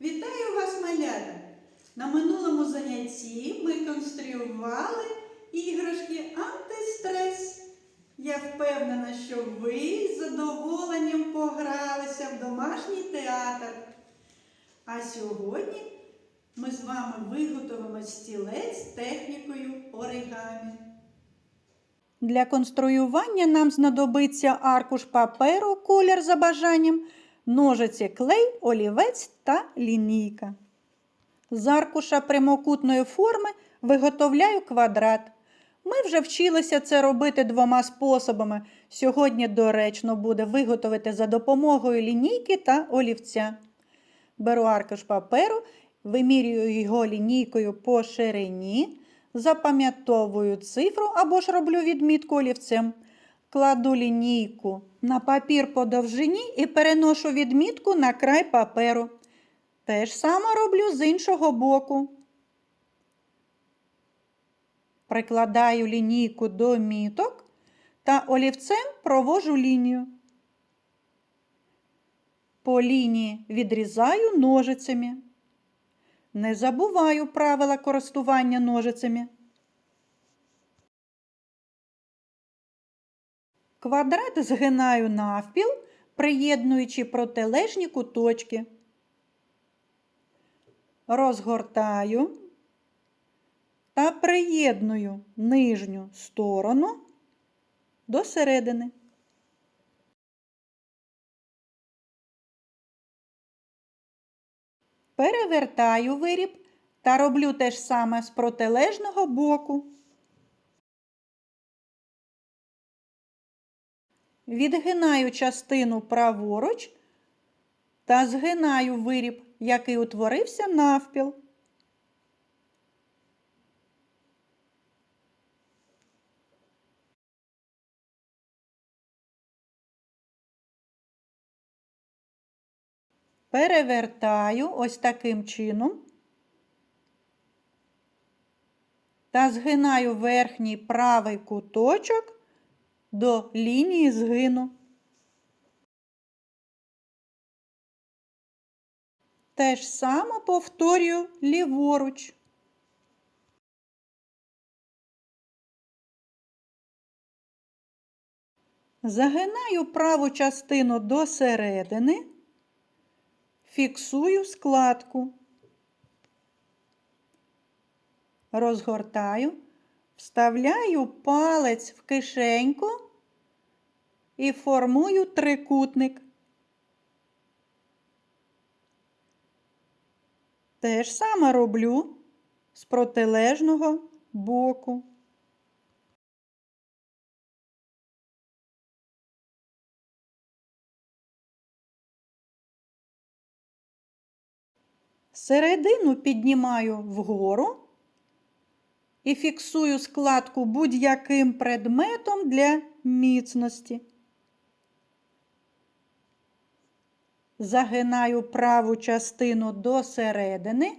Вітаю вас, малята! На минулому занятті ми конструювали іграшки антистрес. Я впевнена, що ви з задоволенням погралися в домашній театр. А сьогодні ми з вами виготовимо стілець технікою оригамі. Для конструювання нам знадобиться аркуш паперу, колір за бажанням, ножиці клей, олівець та лінійка. З аркуша прямокутної форми виготовляю квадрат. Ми вже вчилися це робити двома способами. Сьогодні доречно буде виготовити за допомогою лінійки та олівця. Беру аркуш паперу, вимірюю його лінійкою по ширині, запам'ятовую цифру або ж роблю відмітку олівцем. Кладу лінійку на папір по довжині і переношу відмітку на край паперу. Те ж саме роблю з іншого боку. Прикладаю лінійку до міток та олівцем провожу лінію. По лінії відрізаю ножицями. Не забуваю правила користування ножицями. Квадрат згинаю навпіл, приєднуючи протилежні куточки. Розгортаю та приєдную нижню сторону до середини. Перевертаю виріб та роблю те ж саме з протилежного боку. Відгинаю частину праворуч та згинаю виріб, який утворився навпіл. Перевертаю ось таким чином та згинаю верхній правий куточок до лінії згину. Те ж саме повторюю ліворуч. Загинаю праву частину до середини, фіксую складку, розгортаю, вставляю палець в кишеньку і формую трикутник. Те ж саме роблю з протилежного боку. Середину піднімаю вгору і фіксую складку будь-яким предметом для міцності. Загинаю праву частину до середини.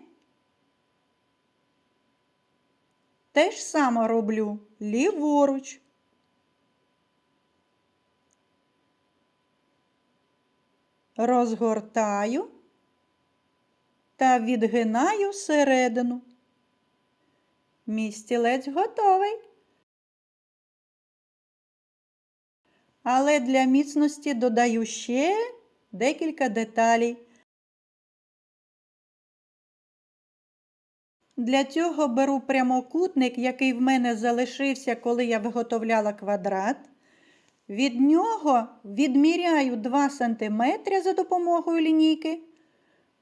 Те ж саме роблю ліворуч. Розгортаю та відгинаю середину. Мій стілець готовий. Але для міцності додаю ще декілька деталей. Для цього беру прямокутник, який в мене залишився, коли я виготовляла квадрат. Від нього відміряю 2 см за допомогою лінійки.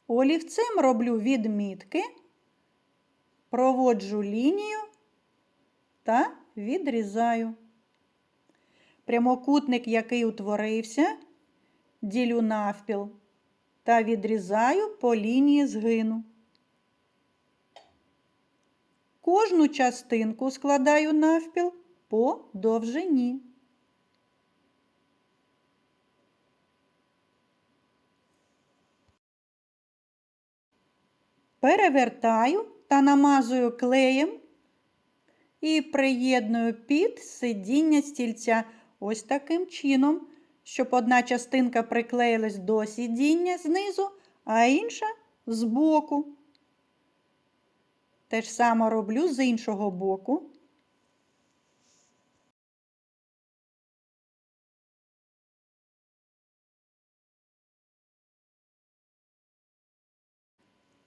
Олівцем роблю відмітки, проводжу лінію та відрізаю. Прямокутник, який утворився, ділю навпіл та відрізаю по лінії згину. Кожну частинку складаю навпіл по довжині. Перевертаю та намазую клеєм і приєдную під сидіння стільця ось таким чином, щоб одна частинка приклеїлась до сидіння знизу, а інша збоку. Те ж саме роблю з іншого боку.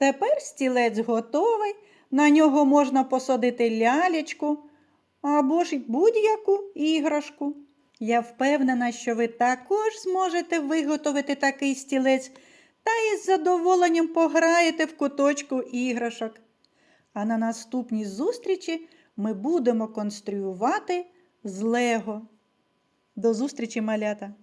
Тепер стілець готовий, на нього можна посадити лялечку або ж будь-яку іграшку. Я впевнена, що ви також зможете виготовити такий стілець та із задоволенням пограєте в куточку іграшок. А на наступній зустрічі ми будемо конструювати з Лего. До зустрічі, малята!